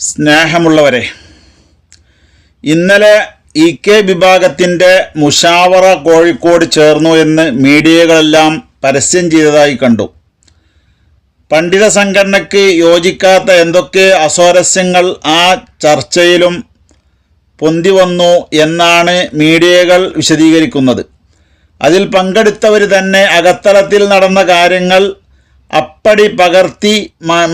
സ്നേഹമുള്ളവരെ ഇന്നലെ E K വിഭാഗത്തിന്റെ മുഷാവറ കോഴിക്കോട് ചേർന്നു എന്ന് മീഡിയകളെല്ലാം പരസ്യം ചെയ്തതായി കണ്ടു. പണ്ഡിത സംഘടനയ്ക്ക് യോജിക്കാത്ത എന്തൊക്കെ അസ്വാരസ്യങ്ങൾ ആ ചർച്ചയിലും പൊന്തി വന്നു എന്നാണ് മീഡിയകൾ വിശദീകരിക്കുന്നത്. അതിൽ പങ്കെടുത്തവർ തന്നെ അകത്തളത്തിൽ നടന്ന കാര്യങ്ങൾ അപ്പടി പകർത്തി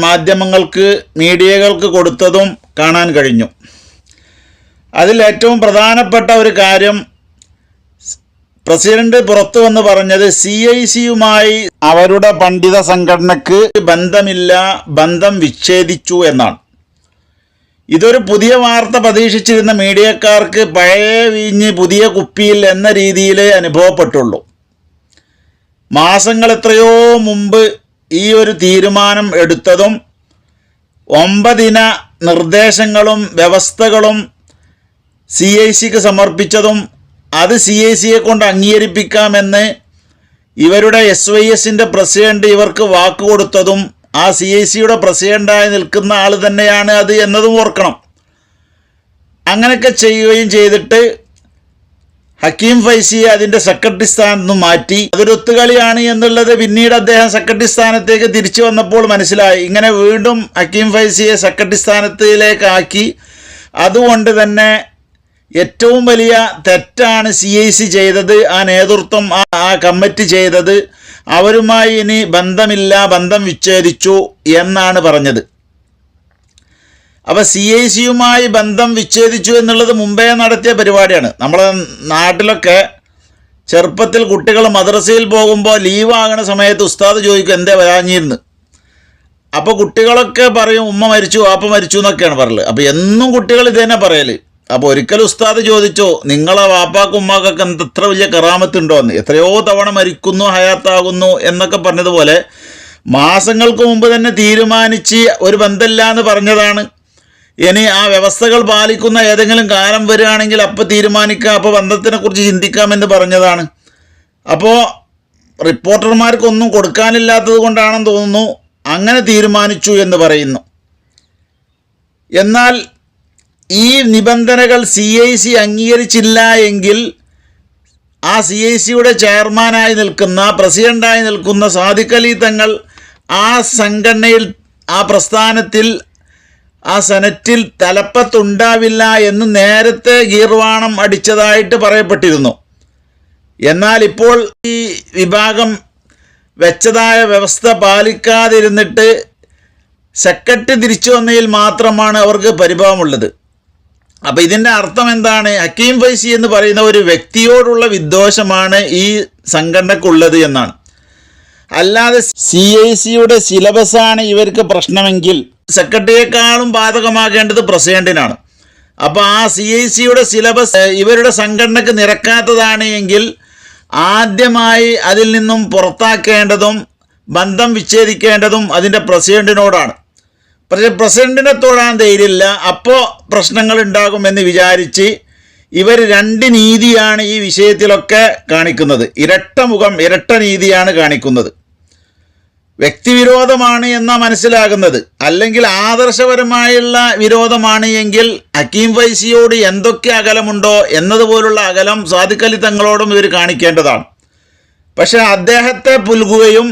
മാധ്യമങ്ങൾക്ക് മീഡിയകൾക്ക് കൊടുത്തതും കാണാൻ കഴിഞ്ഞു. അതിൽ ഏറ്റവും പ്രധാനപ്പെട്ട ഒരു കാര്യം പ്രസിഡന്റ് പുറത്തു വന്ന് പറഞ്ഞത് സി ഐ സിയുമായി അവരുടെ പണ്ഡിത സംഘടനക്ക് ബന്ധമില്ല ബന്ധം വിച്ഛേദിച്ചു എന്നാണ്. ഇതൊരു പുതിയ വാർത്ത പ്രതീക്ഷിച്ചിരുന്ന മീഡിയക്കാർക്ക് പഴയ വീഞ്ഞ് പുതിയ കുപ്പിയിൽ എന്ന രീതിയിലേ അനുഭവപ്പെട്ടുള്ളൂ. മാസങ്ങൾ എത്രയോ മുമ്പ് ഈ ഒരു തീരുമാനം എടുത്തതും ഒമ്പതിന നിർദ്ദേശങ്ങളും വ്യവസ്ഥകളും സി ഐ സിക്ക് സമർപ്പിച്ചതും അത് സി ഐ സിയെ കൊണ്ട് അംഗീകരിപ്പിക്കാമെന്ന് ഇവരുടെ എസ് വൈ എസിന്റെ പ്രസിഡന്റ് ഇവർക്ക് വാക്ക് കൊടുത്തതും ആ സി ഐ സിയുടെ പ്രസിഡന്റായി നിൽക്കുന്ന ആൾ തന്നെയാണ് അത് എന്നതും ഓർക്കണം. അങ്ങനെയൊക്കെ ചെയ്യുകയും ചെയ്തിട്ട് ഹക്കീം ഫൈസിയെ അതിന്റെ സെക്രട്ടറി സ്ഥാനത്ത് നിന്ന് മാറ്റി. അതൊരു ഒത്തുകളിയാണ് എന്നുള്ളത് പിന്നീട് അദ്ദേഹം സെക്രട്ടറി സ്ഥാനത്തേക്ക് തിരിച്ചു വന്നപ്പോൾ മനസ്സിലായി. ഇങ്ങനെ വീണ്ടും ഹക്കീം ഫൈസിയെ സെക്രട്ടറി സ്ഥാനത്തിലേക്കാക്കി അതുകൊണ്ട് തന്നെ ഏറ്റവും വലിയ തെറ്റാണ് സി ഐ സി ചെയ്തത് ആ നേതൃത്വം ആ കമ്മിറ്റി ചെയ്തത്. അവരുമായി ഇനി ബന്ധമില്ല ബന്ധം വിച്ഛേദിച്ചു എന്നാണ് പറഞ്ഞത്. അപ്പോൾ സി ഐ സിയുമായി ബന്ധം വിച്ഛേദിച്ചു എന്നുള്ളത് മുമ്പേ നടത്തിയ പരിപാടിയാണ്. നമ്മളെ നാട്ടിലൊക്കെ ചെറുപ്പത്തിൽ കുട്ടികൾ മദ്രസയിൽ പോകുമ്പോൾ ലീവാകണ സമയത്ത് ഉസ്താദ് ചോദിക്കും എന്തേ വരാഞ്ഞിരുന്നു? അപ്പോൾ കുട്ടികളൊക്കെ പറയും ഉമ്മ മരിച്ചു വാപ്പ മരിച്ചു എന്നൊക്കെയാണ് പറയൽ അപ്പോൾ എന്നും കുട്ടികൾ ഇത് തന്നെ പറയൽ അപ്പോൾ ഒരിക്കലും ഉസ്താദ് ചോദിച്ചോ നിങ്ങളെ വാപ്പാക്കും ഉമ്മാക്കൊക്കെ എന്ത് എത്ര വലിയ കറാമത്തുണ്ടോ എന്ന്? എത്രയോ തവണ മരിക്കുന്നു ഹയാത്താകുന്നു എന്നൊക്കെ പറഞ്ഞതുപോലെ മാസങ്ങൾക്ക് മുമ്പ് തന്നെ തീരുമാനിച്ച് ഒരു ബന്ധമില്ല എന്ന് പറഞ്ഞതാണ്. ഇനി ആ വ്യവസ്ഥകൾ പാലിക്കുന്ന ഏതെങ്കിലും കാലം വരികയാണെങ്കിൽ അപ്പോൾ തീരുമാനിക്കാം അപ്പോൾ ബന്ധത്തിനെ ബന്ധത്തിനെക്കുറിച്ച് ചിന്തിക്കാമെന്ന് പറഞ്ഞതാണ്. അപ്പോൾ റിപ്പോർട്ടർമാർക്കൊന്നും കൊടുക്കാനില്ലാത്തത് കൊണ്ടാണെന്ന് തോന്നുന്നു അങ്ങനെ തീരുമാനിച്ചു എന്ന് പറയുന്നു. എന്നാൽ ഈ നിബന്ധനകൾ സി ഐ സി അംഗീകരിച്ചില്ല എങ്കിൽ ആ സി ഐ സിയുടെ ചെയർമാനായി നിൽക്കുന്ന പ്രസിഡന്റായി നിൽക്കുന്ന സാദിഖ് അലി തങ്ങൾ ആ സംഘടനയിൽ ആ പ്രസ്ഥാനത്തിൽ ആ സെനറ്റിൽ തലപ്പത്തുണ്ടാവില്ല എന്ന് നേരത്തെ ഗീർവാണം അടിച്ചതായിട്ട് പറയപ്പെട്ടിരുന്നു. എന്നാൽ ഇപ്പോൾ ഈ വിഭാഗം വെച്ചതായ വ്യവസ്ഥ പാലിക്കാതിരുന്നിട്ട് സെക്രട്ടറി തിരിച്ചു വന്നതിൽ മാത്രമാണ് അവർക്ക് പരിഭവമുള്ളത്. അപ്പോൾ ഇതിന്റെ അർത്ഥം എന്താണ്? ഹക്കീം ഫൈസി എന്ന് പറയുന്ന ഒരു വ്യക്തിയോടുള്ള വിദ്വേഷമാണ് ഈ സംഘടനക്കുള്ളത് എന്നാണ്. അല്ലാതെ സി ഐ സിയുടെ സിലബസാണ് ഇവർക്ക് പ്രശ്നമെങ്കിൽ സെക്രട്ടറിയെക്കാളും ബാധകമാകേണ്ടത് പ്രസിഡന്റിനാണ്. അപ്പോൾ ആ സി ഐ സിയുടെ സിലബസ് ഇവരുടെ സംഘടനക്ക് നിരക്കാത്തതാണ് എങ്കിൽ ആദ്യമായി അതിൽ നിന്നും പുറത്താക്കേണ്ടതും ബന്ധം വിച്ഛേദിക്കേണ്ടതും അതിന്റെ പ്രസിഡന്റിനോടാണ്. പക്ഷേ പ്രസിഡന്റിനെ തോടാൻ ധൈര്യമില്ല അപ്പോൾ പ്രശ്നങ്ങൾ ഉണ്ടാകുമെന്ന് വിചാരിച്ച് ഇവർ രണ്ട് നീതിയാണ് ഈ വിഷയത്തിലൊക്കെ കാണിക്കുന്നത്. ഇരട്ട മുഖം ഇരട്ട നീതിയാണ് കാണിക്കുന്നത്. വ്യക്തിവിരോധമാണ് എന്നാ മനസ്സിലാകുന്നത്. അല്ലെങ്കിൽ ആദർശപരമായുള്ള വിരോധമാണ് എങ്കിൽ അക്കീം ഫൈസിയോട് എന്തൊക്കെ അകലമുണ്ടോ എന്നതുപോലുള്ള അകലം സാദിഖലി തങ്ങളോടും ഇവർ കാണിക്കേണ്ടതാണ്. പക്ഷേ അദ്ദേഹത്തെ പുൽകുകയും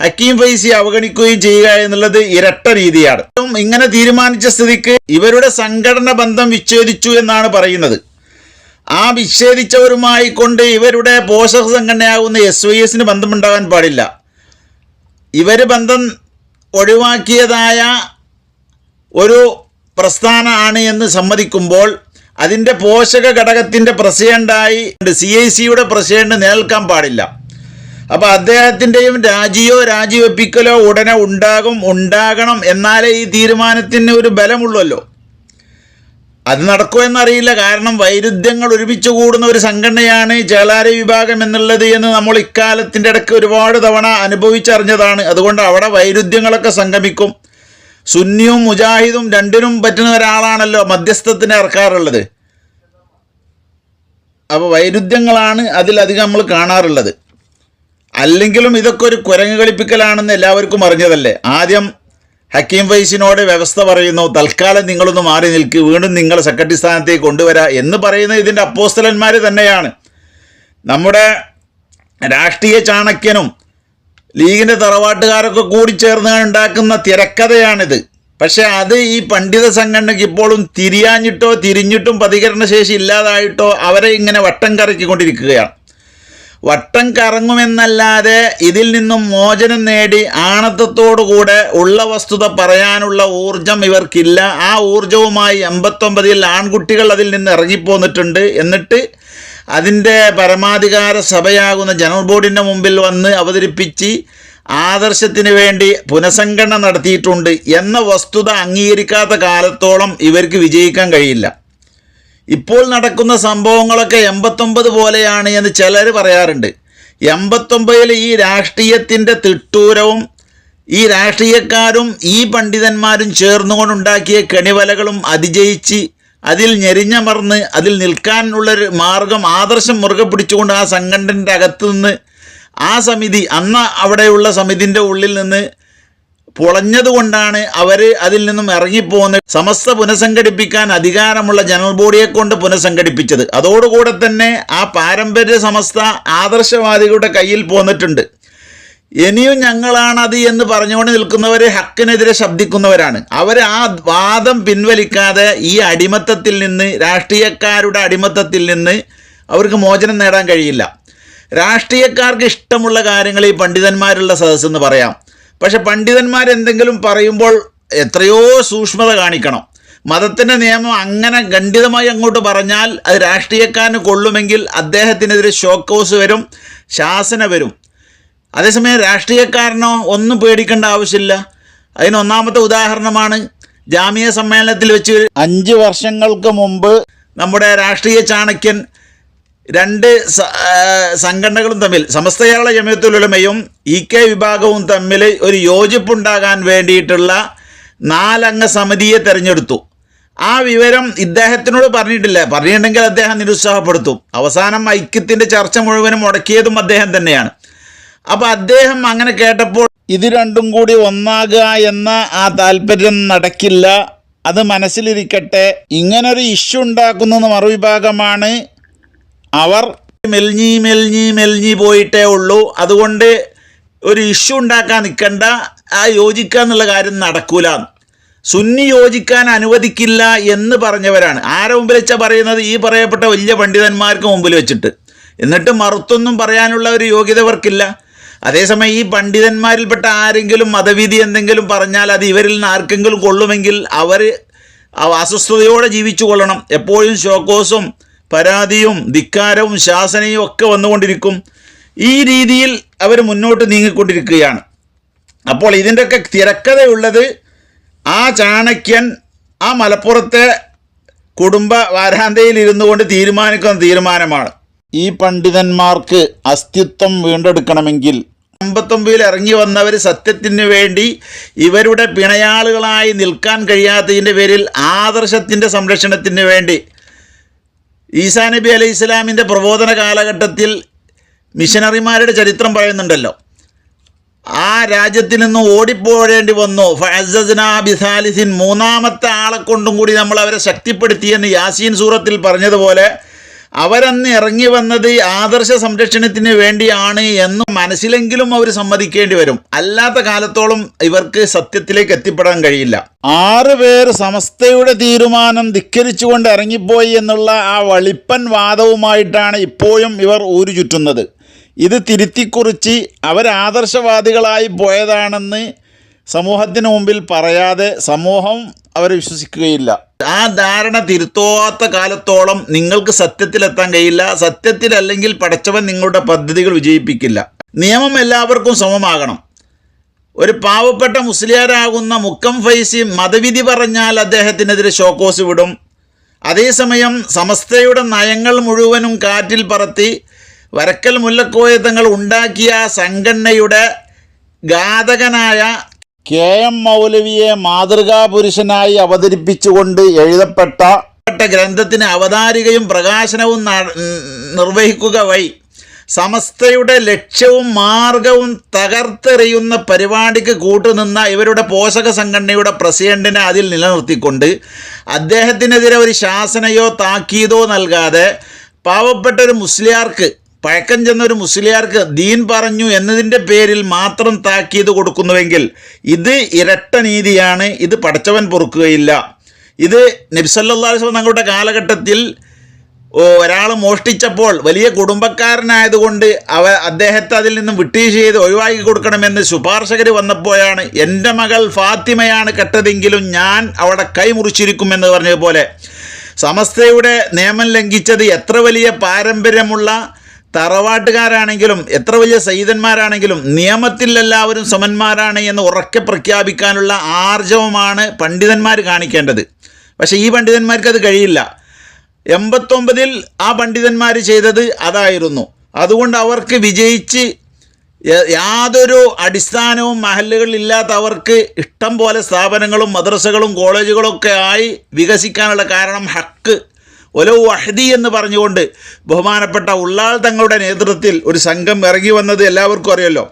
ഹക്കീം ഫൈസി അവഗണിക്കുകയും ചെയ്യുക എന്നുള്ളത് ഇരട്ട രീതിയാണ്. ഇങ്ങനെ തീരുമാനിച്ച സ്ഥിതിക്ക് ഇവരുടെ സംഘടന ബന്ധം വിച്ഛേദിച്ചു എന്നാണ് പറയുന്നത്. ആ വിച്ഛേദിച്ചവരുമായി കൊണ്ട് ഇവരുടെ പോഷക സംഘടനയാകുന്ന എസ് വൈ എസിന് ബന്ധമുണ്ടാകാൻ പാടില്ല. ഇവർ ബന്ധം ഒഴിവാക്കിയതായ ഒരു പ്രസ്ഥാനമാണ് എന്ന് സമ്മതിക്കുമ്പോൾ അതിന്റെ പോഷക ഘടകത്തിന്റെ പ്രസിഡന്റായി സി ഐ സിയുടെ പ്രസിഡന്റ് നിലനിൽക്കാൻ പാടില്ല. അപ്പോൾ അദ്ദേഹത്തിന്റെയും രാജിയോ രാജിവെപ്പിക്കലോ ഉടനെ ഉണ്ടാകും ഉണ്ടാകണം എന്നാലേ ഈ തീരുമാനത്തിന് ഒരു ബലമുള്ളല്ലോ. അത് നടക്കുമോ എന്നറിയില്ല. കാരണം വൈരുദ്ധ്യങ്ങൾ ഒരുമിച്ച് കൂടുന്ന ഒരു സംഘടനയാണ് ചേളാരി വിഭാഗം എന്നുള്ളത് എന്ന് നമ്മൾ ഇക്കാലത്തിന്റെ ഇടയ്ക്ക് ഒരുപാട് തവണ അനുഭവിച്ചറിഞ്ഞതാണ്. അതുകൊണ്ട് അവിടെ വൈരുദ്ധ്യങ്ങളൊക്കെ സംഗമിക്കും. സുന്നിയും മുജാഹിദും രണ്ടിനും പറ്റുന്ന ഒരാളാണല്ലോ മധ്യസ്ഥത്തിന് ഇറക്കാറുള്ളത്. അപ്പോൾ വൈരുദ്ധ്യങ്ങളാണ് അതിലധികം നമ്മൾ കാണാറുള്ളത്. അല്ലെങ്കിലും ഇതൊക്കെ ഒരു കുരങ്ങ് കളിപ്പിക്കലാണെന്ന് എല്ലാവർക്കും അറിഞ്ഞതല്ലേ? ആദ്യം ഹക്കീം ഫൈസിനോട് വ്യവസ്ഥ പറയുന്നു തൽക്കാലം നിങ്ങളൊന്ന് മാറി നിൽക്ക് വീണ്ടും നിങ്ങളെ സെക്രട്ടറി സ്ഥാനത്തേക്ക് കൊണ്ടുവരാ എന്ന് പറയുന്ന ഇതിന്റെ അപ്പോസ്തലന്മാർ തന്നെയാണ്. നമ്മുടെ രാഷ്ട്രീയ ചാണക്യനും ലീഗിന്റെ തറവാട്ടുകാരൊക്കെ കൂടി ചേർന്ന് ഉണ്ടാക്കുന്ന തിരക്കഥയാണിത്. പക്ഷേ അത് ഈ പണ്ഡിത സംഘടനയ്ക്ക് ഇപ്പോഴും തിരിയാഞ്ഞിട്ടോ തിരിഞ്ഞിട്ടും പ്രതികരണശേഷി ഇല്ലാതായിട്ടോ അവരെ ഇങ്ങനെ വട്ടം കറക്കിക്കൊണ്ടിരിക്കുകയാണ്. വട്ടം കറങ്ങുമെന്നല്ലാതെ ഇതിൽ നിന്നും മോചനം നേടി ആണത്തത്തോടുകൂടെ ഉള്ള വസ്തുത പറയാനുള്ള ഊർജം ഇവർക്കില്ല. ആ ഊർജവുമായി എൺപത്തൊമ്പതിൽ ആൺകുട്ടികൾ അതിൽ നിന്ന് ഇറങ്ങിപ്പോന്നിട്ടുണ്ട്. എന്നിട്ട് അതിന്റെ പരമാധികാര സഭയാകുന്ന ജനറൽ ബോർഡിന്റെ മുമ്പിൽ വന്ന് അവതരിപ്പിച്ച് ആദർശത്തിന് വേണ്ടി പുനഃസംഘടന നടത്തിയിട്ടുണ്ട് എന്ന വസ്തുത അംഗീകരിക്കാത്ത കാലത്തോളം ഇവർക്ക് വിജയിക്കാൻ കഴിയില്ല. ഇപ്പോൾ നടക്കുന്ന സംഭവങ്ങളൊക്കെ എൺപത്തൊമ്പത് പോലെയാണ് എന്ന് ചിലർ പറയാറുണ്ട്. എൺപത്തൊമ്പതിൽ ഈ രാഷ്ട്രീയത്തിന്റെ തിട്ടൂരവും ഈ രാഷ്ട്രീയക്കാരും ഈ പണ്ഡിതന്മാരും ചേർന്നുകൊണ്ടുണ്ടാക്കിയ കെണിവലകളും അതിജയിച്ച് അതിൽ ഞെരിഞ്ഞമർന്ന് അതിൽ നിൽക്കാനുള്ളൊരു മാർഗം ആദർശം മുറുകെ പിടിച്ചുകൊണ്ട് ആ സംഘടനന്റെ അകത്തു നിന്ന് ആ സമിതി അന്ന് അവിടെയുള്ള സമിതിന്റെ ഉള്ളിൽ നിന്ന് പൊളഞ്ഞതുകൊണ്ടാണ് അവർ അതിൽ നിന്നും ഇറങ്ങിപ്പോകുന്നത്. സമസ്ത പുനഃസംഘടിപ്പിക്കാൻ അധികാരമുള്ള ജനറൽ ബോഡിയെ കൊണ്ട് പുനഃസംഘടിപ്പിച്ചത്. അതോടുകൂടെ തന്നെ ആ പാരമ്പര്യ സമസ്ത ആദർശവാദികളുടെ കയ്യിൽ പോന്നിട്ടുണ്ട്. ഇനിയും ഞങ്ങളാണത് എന്ന് പറഞ്ഞുകൊണ്ട് നിൽക്കുന്നവർ ഹക്കിനെതിരെ ശബ്ദിക്കുന്നവരാണ്. അവർ ആ വാദം പിൻവലിക്കാതെ ഈ അടിമത്തത്തിൽ നിന്ന് രാഷ്ട്രീയക്കാരുടെ അടിമത്തത്തിൽ നിന്ന് അവർക്ക് മോചനം നേടാൻ കഴിയില്ല. രാഷ്ട്രീയക്കാർക്ക് ഇഷ്ടമുള്ള കാര്യങ്ങൾ ഈ പണ്ഡിതന്മാരുള്ള സദസ്സെന്ന് പറയാം. പക്ഷെ പണ്ഡിതന്മാർ എന്തെങ്കിലും പറയുമ്പോൾ എത്രയോ സൂക്ഷ്മത കാണിക്കണം. മതത്തിന്റെ നിയമം അങ്ങനെ ഖണ്ഡിതമായി അങ്ങോട്ട് പറഞ്ഞാൽ അത് രാഷ്ട്രീയക്കാരന് കൊള്ളുമെങ്കിൽ അദ്ദേഹത്തിനെതിരെ ഷോക്കോസ് വരും ശാസന വരും. അതേസമയം രാഷ്ട്രീയക്കാരനോ ഒന്നും പേടിക്കേണ്ട ആവശ്യമില്ല. അതിനൊന്നാമത്തെ ഉദാഹരണമാണ് ജാമ്യ സമ്മേളനത്തിൽ വെച്ച് അഞ്ച് വർഷങ്ങൾക്ക് മുമ്പ് നമ്മുടെ രാഷ്ട്രീയ ചാണക്യൻ രണ്ട് സംഘടനകളും തമ്മിൽ സമസ്ത കേരള ജമ്യത്തുലമയും ഇ കെ വിഭാഗവും തമ്മിൽ ഒരു യോജിപ്പുണ്ടാകാൻ വേണ്ടിയിട്ടുള്ള നാലംഗ സമിതിയെ തിരഞ്ഞെടുത്തു. ആ വിവരം ഇദ്ദേഹത്തിനോട് പറഞ്ഞിട്ടില്ല. പറഞ്ഞിട്ടുണ്ടെങ്കിൽ അദ്ദേഹം നിരുത്സാഹപ്പെടുത്തും. അവസാനം ഐക്യത്തിന്റെ ചർച്ച മുഴുവനും മുടക്കിയതും അദ്ദേഹം തന്നെയാണ്. അപ്പോൾ അദ്ദേഹം അങ്ങനെ കേട്ടപ്പോൾ ഇത് രണ്ടും കൂടി ഒന്നാകുക എന്ന ആ താല്പര്യം നടക്കില്ല. അത് മനസ്സിലിരിക്കട്ടെ. ഇങ്ങനൊരു ഇഷ്യൂ ഉണ്ടാക്കുന്ന മറുവിഭാഗമാണ് അവർ മെൽഞ്ഞി മെൽഞ്ഞി മെൽഞ്ഞി പോയിട്ടേ ഉള്ളൂ. അതുകൊണ്ട് ഒരു ഇഷ്യൂ ഉണ്ടാക്കാൻ നിൽക്കണ്ട. ആ യോജിക്കുക എന്നുള്ള കാര്യം നടക്കൂല. സുന്നി യോജിക്കാൻ അനുവദിക്കില്ല എന്ന് പറഞ്ഞവരാണ്. ആരെ മുമ്പിൽ വെച്ചാൽ പറയുന്നത്? ഈ പറയപ്പെട്ട വലിയ പണ്ഡിതന്മാർക്ക് മുമ്പിൽ വെച്ചിട്ട്. എന്നിട്ട് മറുത്തൊന്നും പറയാനുള്ള ഒരു യോഗ്യത അവർക്കില്ല. അതേസമയം ഈ പണ്ഡിതന്മാരിൽപ്പെട്ട ആരെങ്കിലും മതവിധി എന്തെങ്കിലും പറഞ്ഞാൽ അത് ഇവരിൽ നിന്ന് ആർക്കെങ്കിലും കൊള്ളുമെങ്കിൽ അവർ അസ്വസ്ഥതയോടെ ജീവിച്ചു കൊള്ളണം. എപ്പോഴും ഷോക്കോസും പരാതിയും ധിക്കാരവും ശാസനയും ഒക്കെ വന്നുകൊണ്ടിരിക്കും. ഈ രീതിയിൽ അവർ മുന്നോട്ട് നീങ്ങിക്കൊണ്ടിരിക്കുകയാണ്. അപ്പോൾ ഇതിന്റെയൊക്കെ തിരക്കഥയുള്ളത് ആ ചാണക്യൻ ആ മലപ്പുറത്തെ കുടുംബ വാരാന്തയിൽ ഇരുന്നു കൊണ്ട് തീരുമാനിക്കുന്ന തീരുമാനമാണ്. ഈ പണ്ഡിതന്മാർക്ക് അസ്തിത്വം വീണ്ടെടുക്കണമെങ്കിൽ അമ്പത്തൊമ്പതിൽ ഇറങ്ങി വന്നവർ സത്യത്തിന് വേണ്ടി ഇവരുടെ പിണയാളുകളായി നിൽക്കാൻ കഴിയാത്തതിന്റെ പേരിൽ ആദർശത്തിന്റെ സംരക്ഷണത്തിന് വേണ്ടി ഈസാ നബി അലൈഹി ഇസ്ലാമിന്റെ പ്രബോധന കാലഘട്ടത്തിൽ മിഷനറിമാരുടെ ചരിത്രം പറയുന്നുണ്ടല്ലോ. ആ രാജ്യത്തിൽ നിന്ന് ഓടിപ്പോഴേണ്ടി വന്നു. ഫഅസ്സസ്നാ ബിസാലിസിൻ മൂന്നാമത്തെ ആളെ കൊണ്ടും കൂടി നമ്മൾ അവരെ ശക്തിപ്പെടുത്തിയെന്ന് യാസീൻ സൂറത്തിൽ പറഞ്ഞതുപോലെ അവരന്ന് ഇറങ്ങി വന്നത് ആദർശ സംരക്ഷണത്തിന് വേണ്ടിയാണ് എന്ന് മനസ്സിലെങ്കിലും അവർ സമ്മതിക്കേണ്ടി വരും. അല്ലാത്ത കാലത്തോളം ഇവർക്ക് സത്യത്തിലേക്ക് എത്തിപ്പെടാൻ കഴിയില്ല. ആറ് പേർ സമസ്തയുടെ തീരുമാനം ധിക്കരിച്ചുകൊണ്ട് ഇറങ്ങിപ്പോയി എന്നുള്ള ആ വളിപ്പൻ വാദവുമായിട്ടാണ് ഇപ്പോഴും ഇവർ ഊരു ചുറ്റുന്നത് ഇത് തിരുത്തിക്കുറിച്ച് അവരാദർശവാദികളായി പോയതാണെന്ന് സമൂഹത്തിന് മുമ്പിൽ പറയാതെ സമൂഹം അവരെ വിശ്വസിക്കുകയില്ല. ആ ധാരണ തിരുത്തോത്ത കാലത്തോളം നിങ്ങൾക്ക് സത്യത്തിലെത്താൻ കഴിയില്ല. സത്യത്തിലല്ലെങ്കിൽ പടച്ചവൻ നിങ്ങളുടെ പദ്ധതികൾ വിജയിപ്പിക്കില്ല. നിയമം എല്ലാവർക്കും സമമാകണം. ഒരു പാവപ്പെട്ട മുസ്ലിയാരാകുന്ന മുക്കം ഫൈസി മതവിധി പറഞ്ഞാൽ അദ്ദേഹത്തിനെതിരെ ഷോക്കോസ് വിടും. അതേസമയം സമസ്തയുടെ നയങ്ങൾ മുഴുവനും കാറ്റിൽ പറത്തി വരക്കൽ മുല്ലക്കോയ തങ്ങൾ ഉണ്ടാക്കിയ സംഘടനയുടെ ഘാതകനായ കെ എം മൗലവിയെ മാതൃകാ പുരുഷനായി അവതരിപ്പിച്ചുകൊണ്ട് എഴുതപ്പെട്ട പ്പെട്ട ഗ്രന്ഥത്തിന് അവതാരികയും പ്രകാശനവും നിർവഹിക്കുക വഴി സമസ്തയുടെ ലക്ഷ്യവും മാർഗവും തകർത്തെറിയുന്ന പരിപാടിക്ക് കൂട്ടുനിന്ന ഇവരുടെ പോഷക സംഘടനയുടെ പ്രസിഡന്റിനെ അതിൽ നിലനിർത്തിക്കൊണ്ട് അദ്ദേഹത്തിനെതിരെ ഒരു ശാസനയോ താക്കീതോ നൽകാതെ പാവപ്പെട്ട ഒരു മുസ്ലിയാർക്ക് പഴക്കം ചെന്ന ഒരു മുസ്ലിയാർക്ക് ദീൻ പറഞ്ഞു എന്നതിന്റെ പേരിൽ മാത്രം താക്കീത് കൊടുക്കുന്നുവെങ്കിൽ ഇത് ഇരട്ട നീതിയാണ് ഇത് പഠിച്ചവൻ പൊറുക്കുകയില്ല. ഇത് നബ്സല്ലാസ് തങ്ങളുടെ കാലഘട്ടത്തിൽ ഒരാൾ മോഷ്ടിച്ചപ്പോൾ വലിയ കുടുംബക്കാരനായതുകൊണ്ട് അവ അദ്ദേഹത്തെ അതിൽ നിന്നും വിട്ടീഷ് ചെയ്ത് ഒഴിവാക്കി കൊടുക്കണമെന്ന് ശുപാർശകർ വന്നപ്പോഴാണ് എന്റെ മകൾ ഫാത്തിമയാണ് കെട്ടതെങ്കിലും ഞാൻ അവിടെ കൈമുറിച്ചിരിക്കുമെന്ന് പറഞ്ഞതുപോലെ. സമസ്തയുടെ നിയമം ലംഘിച്ചത് എത്ര വലിയ പാരമ്പര്യമുള്ള തറവാട്ടുകാരാണെങ്കിലും എത്ര വലിയ സയ്യിദന്മാരാണെങ്കിലും നിയമത്തിൽ എല്ലാവരും സമന്മാരാണ് എന്ന് ഉറക്കെ പ്രഖ്യാപിക്കാനുള്ള ആർജവമാണ് പണ്ഡിതന്മാർ കാണിക്കേണ്ടത്. പക്ഷേ ഈ പണ്ഡിതന്മാർക്ക് അത് കഴിയില്ല. എൺപത്തൊമ്പതിൽ ആ പണ്ഡിതന്മാർ ചെയ്തത് അതായിരുന്നു. അതുകൊണ്ട് അവർക്ക് വിജയിച്ച് യാതൊരു അടിസ്ഥാനവും മഹല്ലുകളില്ലാത്ത അവർക്ക് ഇഷ്ടം പോലെ സ്ഥാപനങ്ങളും മദ്രസകളും കോളേജുകളൊക്കെ ആയി വികസിക്കാനുള്ള കാരണം ഹക്ക് ഒലോ വഹദി എന്ന് പറഞ്ഞുകൊണ്ട് ബഹുമാനപ്പെട്ട ഉള്ളാൾ തങ്ങളുടെ നേതൃത്വത്തിൽ ഒരു സംഘം ഇറങ്ങി വന്നത് എല്ലാവർക്കും അറിയല്ലോ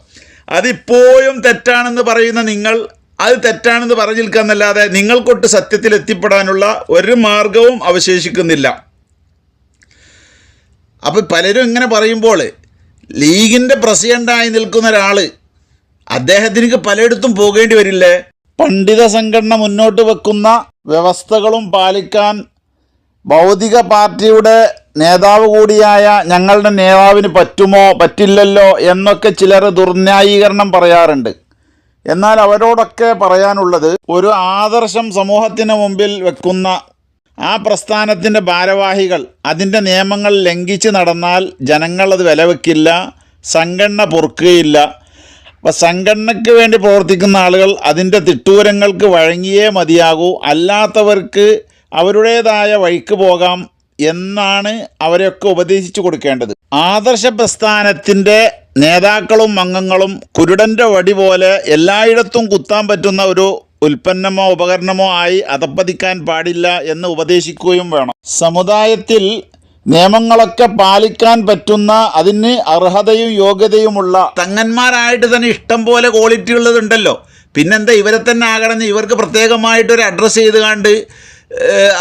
അതിപ്പോഴും തെറ്റാണെന്ന് പറയുന്ന നിങ്ങൾ അത് തെറ്റാണെന്ന് പറഞ്ഞു നിൽക്കാന്നല്ലാതെ നിങ്ങൾക്കൊട്ട് സത്യത്തിൽ എത്തിപ്പെടാനുള്ള ഒരു മാർഗവും അവശേഷിക്കുന്നില്ല. അപ്പോൾ പലരും ഇങ്ങനെ പറയുമ്പോൾ ലീഗിന്റെ പ്രസിഡന്റായി നിൽക്കുന്ന ഒരാൾ അദ്ദേഹത്തിന് പലയിടത്തും പോകേണ്ടി വരില്ലേ? പണ്ഡിത സംഘടന മുന്നോട്ട് വെക്കുന്ന വ്യവസ്ഥകളും പാലിക്കാൻ ഭൗതിക പാർട്ടിയുടെ നേതാവ് കൂടിയായ ഞങ്ങളുടെ നേതാവിന് പറ്റുമോ പറ്റില്ലല്ലോ എന്നൊക്കെ ചിലർ ദുർന്യായീകരണം പറയാറുണ്ട്. എന്നാൽ അവരോടൊക്കെ പറയാനുള്ളത് ഒരു ആദർശം സമൂഹത്തിന് മുമ്പിൽ വെക്കുന്ന ആ പ്രസ്ഥാനത്തിന്റെ ഭാരവാഹികൾ അതിന്റെ നിയമങ്ങൾ ലംഘിച്ച് നടന്നാൽ ജനങ്ങളത് വിലവെക്കില്ല സംഘടന പൊറുക്കുകയില്ല. അപ്പോൾ സംഘടനയ്ക്ക് വേണ്ടി പ്രവർത്തിക്കുന്ന ആളുകൾ അതിന്റെ തിട്ടൂരങ്ങൾക്ക് വഴങ്ങിയേ മതിയാകൂ. അല്ലാത്തവർക്ക് അവരുടേതായ വഴിക്ക് പോകാം എന്നാണ് അവരെയൊക്കെ ഉപദേശിച്ചു കൊടുക്കേണ്ടത്. ആദർശ പ്രസ്ഥാനത്തിന്റെ നേതാക്കളും അംഗങ്ങളും കുരുടന്റെ വടി പോലെ എല്ലായിടത്തും കുത്താൻ പറ്റുന്ന ഒരു ഉൽപ്പന്നമോ ഉപകരണമോ ആയി അതപ്പതിക്കാൻ പാടില്ല എന്ന് ഉപദേശിക്കുകയും വേണം. സമുദായത്തിൽ നിയമങ്ങളൊക്കെ പാലിക്കാൻ പറ്റുന്ന അതിന് അർഹതയും യോഗ്യതയുമുള്ള തങ്ങന്മാരായിട്ട് തന്നെ ഇഷ്ടം പോലെ ക്വാളിറ്റി ഉള്ളതുണ്ടല്ലോ. പിന്നെന്താ ഇവരെ തന്നെ ആകണമെന്ന് ഇവർക്ക് പ്രത്യേകമായിട്ടൊരു അഡ്രസ്സ് ചെയ്ത് കണ്ട്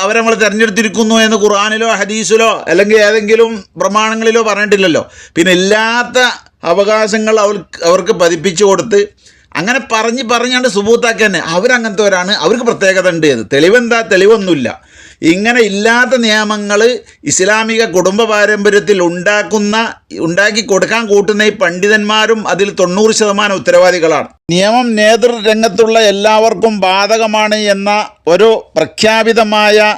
അവരെ നമ്മൾ തിരഞ്ഞെടുത്തിരിക്കുന്നു എന്ന് ഖുർആാനിലോ ഹദീസിലോ അല്ലെങ്കിൽ ഏതെങ്കിലും പ്രമാണങ്ങളിലോ പറഞ്ഞിട്ടില്ലല്ലോ. പിന്നെ ഇല്ലാത്ത അവകാശങ്ങൾ അവർക്ക് അവർക്ക് പതിപ്പിച്ചു കൊടുത്ത് അങ്ങനെ പറഞ്ഞ് പറഞ്ഞാണ്ട് സുബൂത്താക്കി തന്നെ അവരങ്ങനത്തെ ഒരാണ് അവർക്ക് പ്രത്യേകത ഉണ്ട് എന്ന്. തെളിവെന്താ? തെളിവൊന്നുമില്ല. ഇങ്ങനെ ഇല്ലാത്ത നിയമങ്ങൾ ഇസ്ലാമിക കുടുംബ പാരമ്പര്യത്തിൽ ഉണ്ടാക്കുന്ന ഉണ്ടാക്കി കൊടുക്കാൻ കൂട്ടുന്ന ഈ പണ്ഡിതന്മാരും അതിൽ തൊണ്ണൂറ് ശതമാനം ഉത്തരവാദികളാണ്. നിയമം നേതൃരംഗത്തുള്ള എല്ലാവർക്കും ബാധകമാണ് എന്ന ഒരു പ്രഖ്യാപിതമായ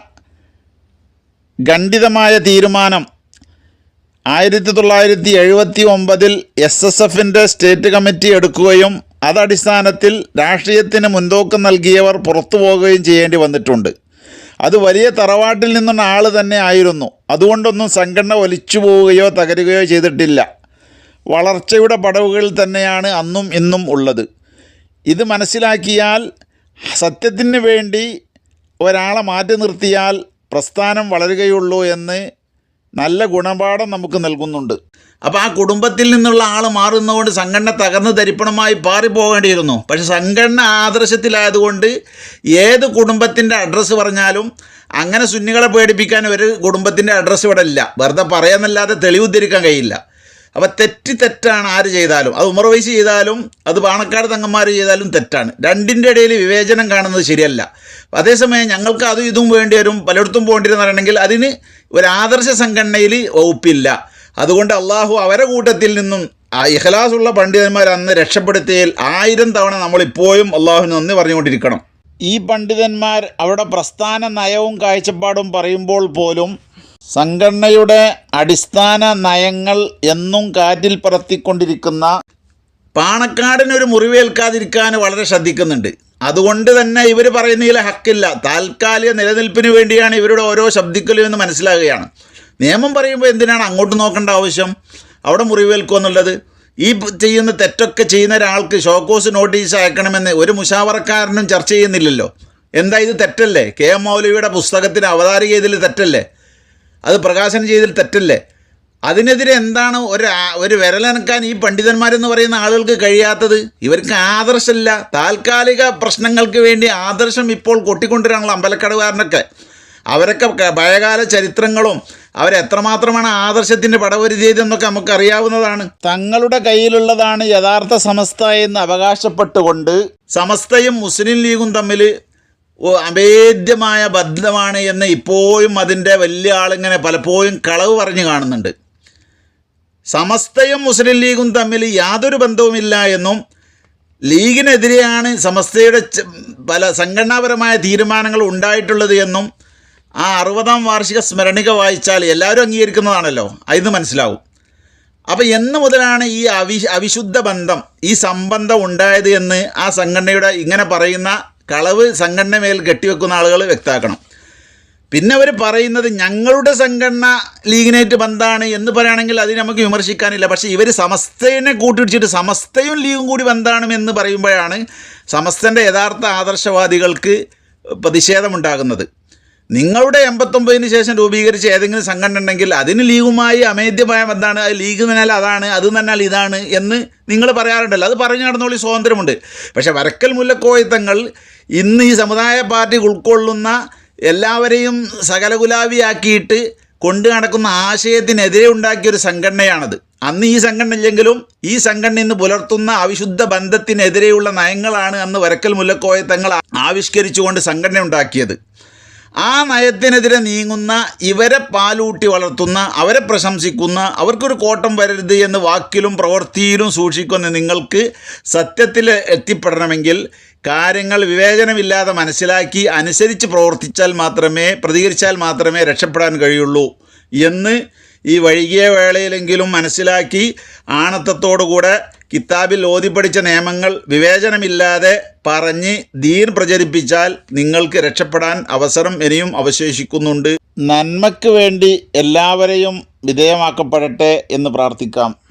ഖണ്ഡിതമായ തീരുമാനം ആയിരത്തി തൊള്ളായിരത്തി എഴുപത്തി ഒമ്പതിൽ എസ് എസ് എഫിന്റെ സ്റ്റേറ്റ് കമ്മിറ്റി എടുക്കുകയും അതടിസ്ഥാനത്തിൽ രാഷ്ട്രീയത്തിന് മുൻതൂക്കം നൽകിയവർ പുറത്തു പോവുകയും ചെയ്യേണ്ടി വന്നിട്ടുണ്ട്. അത് വലിയ തറവാട്ടിൽ നിന്നുള്ള ആൾ തന്നെ ആയിരുന്നു. അതുകൊണ്ടൊന്നും സംഘടന ഒലിച്ചു പോവുകയോ തകരുകയോ ചെയ്തിട്ടില്ല. വളർച്ചയുടെ പടവുകളിൽ തന്നെയാണ് അന്നും ഇന്നും ഉള്ളത്. ഇത് മനസ്സിലാക്കിയാൽ സത്യത്തിന് വേണ്ടി ഒരാളെ മാറ്റി നിർത്തിയാൽ പ്രസ്ഥാനം വളരുകയുള്ളൂ എന്ന് നല്ല ഗുണപാഠം നമുക്ക് നൽകുന്നുണ്ട്. അപ്പോൾ ആ കുടുംബത്തിൽ നിന്നുള്ള ആൾ മാറുന്നതുകൊണ്ട് സംഘടന തകർന്ന് തരിപ്പണമായി പാറിപ്പോകേണ്ടിയിരുന്നു പക്ഷെ സംഘടന ആദർശത്തിലായതുകൊണ്ട് ഏത് കുടുംബത്തിന്റെ അഡ്രസ്സ് പറഞ്ഞാലും അങ്ങനെ സുന്നികളെ പേടിപ്പിക്കാൻ ഒരു കുടുംബത്തിന്റെ അഡ്രസ്സ് ഇവിടെ ഇല്ല. വെറുതെ പറയാന്നല്ലാതെ തെളിവുദ്ധരിക്കാൻ കഴിയില്ല. അപ്പോൾ തെറ്റ് തെറ്റാണ് ആര് ചെയ്താലും അത് ഉമർ വൈസ് ചെയ്താലും അത് പാണക്കാട് തങ്ങന്മാർ ചെയ്താലും തെറ്റാണ്. രണ്ടിന്റെ ഇടയിൽ വിവേചനം കാണുന്നത് ശരിയല്ല. അതേസമയം ഞങ്ങൾക്ക് അതും ഇതും വേണ്ടി വരും പലയിടത്തും പോകേണ്ടി വരണമെങ്കിൽ അതിന് ഒരു ആദർശ സംഘടനയിൽ വകുപ്പില്ല. അതുകൊണ്ട് അള്ളാഹു അവരെ കൂട്ടത്തിൽ നിന്നും ആ ഇഖലാസുള്ള പണ്ഡിതന്മാർ അന്ന് രക്ഷപ്പെടുത്തിയതിൽ ആയിരം തവണ നമ്മളിപ്പോഴും അള്ളാഹുവിന് നന്ദി പറഞ്ഞുകൊണ്ടിരിക്കണം. ഈ പണ്ഡിതന്മാർ അവരുടെ പ്രസ്ഥാന നയവും കാഴ്ചപ്പാടും പറയുമ്പോൾ പോലും സംഘടനയുടെ അടിസ്ഥാന നയങ്ങൾ എന്നും കാറ്റിൽ പറത്തിക്കൊണ്ടിരിക്കുന്ന പാണക്കാടിനൊരു മുറിവേൽക്കാതിരിക്കാൻ വളരെ ശ്രദ്ധിക്കുന്നുണ്ട്. അതുകൊണ്ട് തന്നെ ഇവർ പറയുന്നതിൽ ഹക്കില്ല. താൽക്കാലിക നിലനിൽപ്പിന് വേണ്ടിയാണ് ഇവരുടെ ഓരോ ശബ്ദിക്കലും എന്ന് മനസ്സിലാകുകയാണ്. നിയമം പറയുമ്പോൾ എന്തിനാണ് അങ്ങോട്ട് നോക്കേണ്ട ആവശ്യം? അവിടെ മുറിവേൽക്കുക എന്നുള്ളത് ഈ ചെയ്യുന്ന തെറ്റൊക്കെ ചെയ്യുന്ന ഒരാൾക്ക് ഷോക്കോസ് നോട്ടീസ് അയക്കണമെന്ന് ഒരു മുഷാവറക്കാരനും ചർച്ച ചെയ്യുന്നില്ലല്ലോ. എന്താ ഇത് തെറ്റല്ലേ? കെ എം മൗലവിയുടെ പുസ്തകത്തിന് അവതാരിക ഇതിൽ തെറ്റല്ലേ? അത് പ്രകാശനം ചെയ്തതിൽ തെറ്റല്ലേ? അതിനെതിരെ എന്താണ് ഒരു ഒരു വിരലനക്കാൻ ഈ പണ്ഡിതന്മാരെന്ന് പറയുന്ന ആളുകൾക്ക് കഴിയാത്തത്? ഇവർക്ക് ആദർശമില്ല. താൽക്കാലിക പ്രശ്നങ്ങൾക്ക് വേണ്ടി ആദർശം ഇപ്പോൾ കൊട്ടിക്കൊണ്ടിരാണല്ലോ അമ്പലക്കടവുകാരനൊക്കെ. അവരൊക്കെ പഴയകാല ചരിത്രങ്ങളും അവരെത്രമാത്രമാണ് ആദർശത്തിന്റെ പടവരുതിയതെന്നൊക്കെ നമുക്ക് അറിയാവുന്നതാണ് തങ്ങളുടെ കയ്യിലുള്ളതാണ് യഥാർത്ഥ സമസ്ത എന്ന് അവകാശപ്പെട്ടുകൊണ്ട് സമസ്തയും മുസ്ലിം ലീഗും തമ്മിൽ അഭേദ്യമായ ബന്ധമാണ് എന്ന് ഇപ്പോഴും അതിന്റെ വലിയ ആളിങ്ങനെ പലപ്പോഴും കളവ് പറഞ്ഞു കാണുന്നുണ്ട്. സമസ്തയും മുസ്ലിം ലീഗും തമ്മിൽ യാതൊരു ബന്ധവുമില്ല എന്നും ലീഗിനെതിരെയാണ് സമസ്തയുടെ പല സംഘടനാപരമായ തീരുമാനങ്ങൾ ഉണ്ടായിട്ടുള്ളത് എന്നും ആ അറുപതാം വാർഷിക സ്മരണിക വായിച്ചാൽ എല്ലാവരും അംഗീകരിക്കുന്നതാണല്ലോ. അതിന്ന് മനസ്സിലാവും. അപ്പോൾ എന്ന് മുതലാണ് ഈ അവി അവിശുദ്ധ ബന്ധം ഈ സംബന്ധം ഉണ്ടായത് എന്ന് ആ സംഘടനയുടെ ഇങ്ങനെ പറയുന്ന കളവ് സംഘടന മേൽ കെട്ടിവെക്കുന്ന ആളുകൾ വ്യക്തമാക്കണം. പിന്നെ അവർ പറയുന്നത് ഞങ്ങളുടെ സംഘടന ലീഗിനായിട്ട് ബന്ധമാണ് എന്ന് പറയുകയാണെങ്കിൽ അതിന് നമുക്ക് വിമർശിക്കാനില്ല. പക്ഷേ ഇവർ സമസ്തയെ കൂട്ടിടിച്ചിട്ട് സമസ്തയും ലീഗും കൂടി ബന്ധമാണ് എന്ന് പറയുമ്പോഴാണ് സമസ്തന്റെ യഥാർത്ഥ ആദർശവാദികൾക്ക് പ്രതിഷേധമുണ്ടാകുന്നത്. നിങ്ങളുടെ എൺപത്തൊമ്പതിന് ശേഷം രൂപീകരിച്ച ഏതെങ്കിലും സംഘടന ഉണ്ടെങ്കിൽ അതിന് ലീഗുമായി അമേദ്യമായ എന്താണ് ലീഗ് എന്നാൽ അതാണ് അത് എന്നാൽ ഇതാണ് എന്ന് നിങ്ങൾ പറയാറുണ്ടല്ലോ. അത് പറഞ്ഞു നടന്നോളി സ്വാതന്ത്ര്യമുണ്ട്. പക്ഷേ വരക്കൽ മുല്ലക്കോയത്തങ്ങൾ ഇന്ന് ഈ സമുദായ പാർട്ടി ഉൾക്കൊള്ളുന്ന എല്ലാവരെയും സകലകുലാവിയാക്കിയിട്ട് കൊണ്ടു നടക്കുന്ന ആശയത്തിനെതിരെ ഉണ്ടാക്കിയ ഒരു സംഘടനയാണത്. അന്ന് ഈ സംഘടന ഇല്ലെങ്കിലും ഈ സംഘടന ഇന്ന് പുലർത്തുന്ന അവിശുദ്ധ ബന്ധത്തിനെതിരെയുള്ള നയങ്ങളാണ് അന്ന് വരക്കൽ മുല്ലക്കോയത്തങ്ങൾ ആവിഷ്കരിച്ചുകൊണ്ട് സംഘടന ഉണ്ടാക്കിയത്. ആ നയത്തിനെതിരെ നീങ്ങുന്ന ഇവരെ പാലൂട്ടി വളർത്തുന്ന അവരെ പ്രശംസിക്കുന്ന അവർക്കൊരു കോട്ടം വരരുത് എന്ന് വാക്കിലും പ്രവൃത്തിയിലും സൂക്ഷിക്കുന്ന നിങ്ങൾക്ക് സത്യത്തിൽ എത്തിപ്പെടണമെങ്കിൽ കാര്യങ്ങൾ വിവേചനമില്ലാതെ മനസ്സിലാക്കി അനുസരിച്ച് പ്രവർത്തിച്ചാൽ മാത്രമേ പ്രതികരിച്ചാൽ മാത്രമേ രക്ഷപ്പെടാൻ കഴിയുള്ളൂ എന്ന് ഈ വൈകിയ വേളയിലെങ്കിലും മനസ്സിലാക്കി ആണത്തത്തോടുകൂടെ കിതാബിൽ പഠിച്ച നിയമങ്ങൾ വിവേചനമില്ലാതെ പറഞ്ഞ് ദീൻ പ്രചരിപ്പിച്ചാൽ നിങ്ങൾക്ക് രക്ഷപ്പെടാൻ അവസരം ഇനിയും അവശേഷിക്കുന്നുണ്ട്. നന്മയ്ക്ക് വേണ്ടി എല്ലാവരെയും വിധേയമാക്കപ്പെടട്ടെ എന്ന് പ്രാർത്ഥിക്കാം.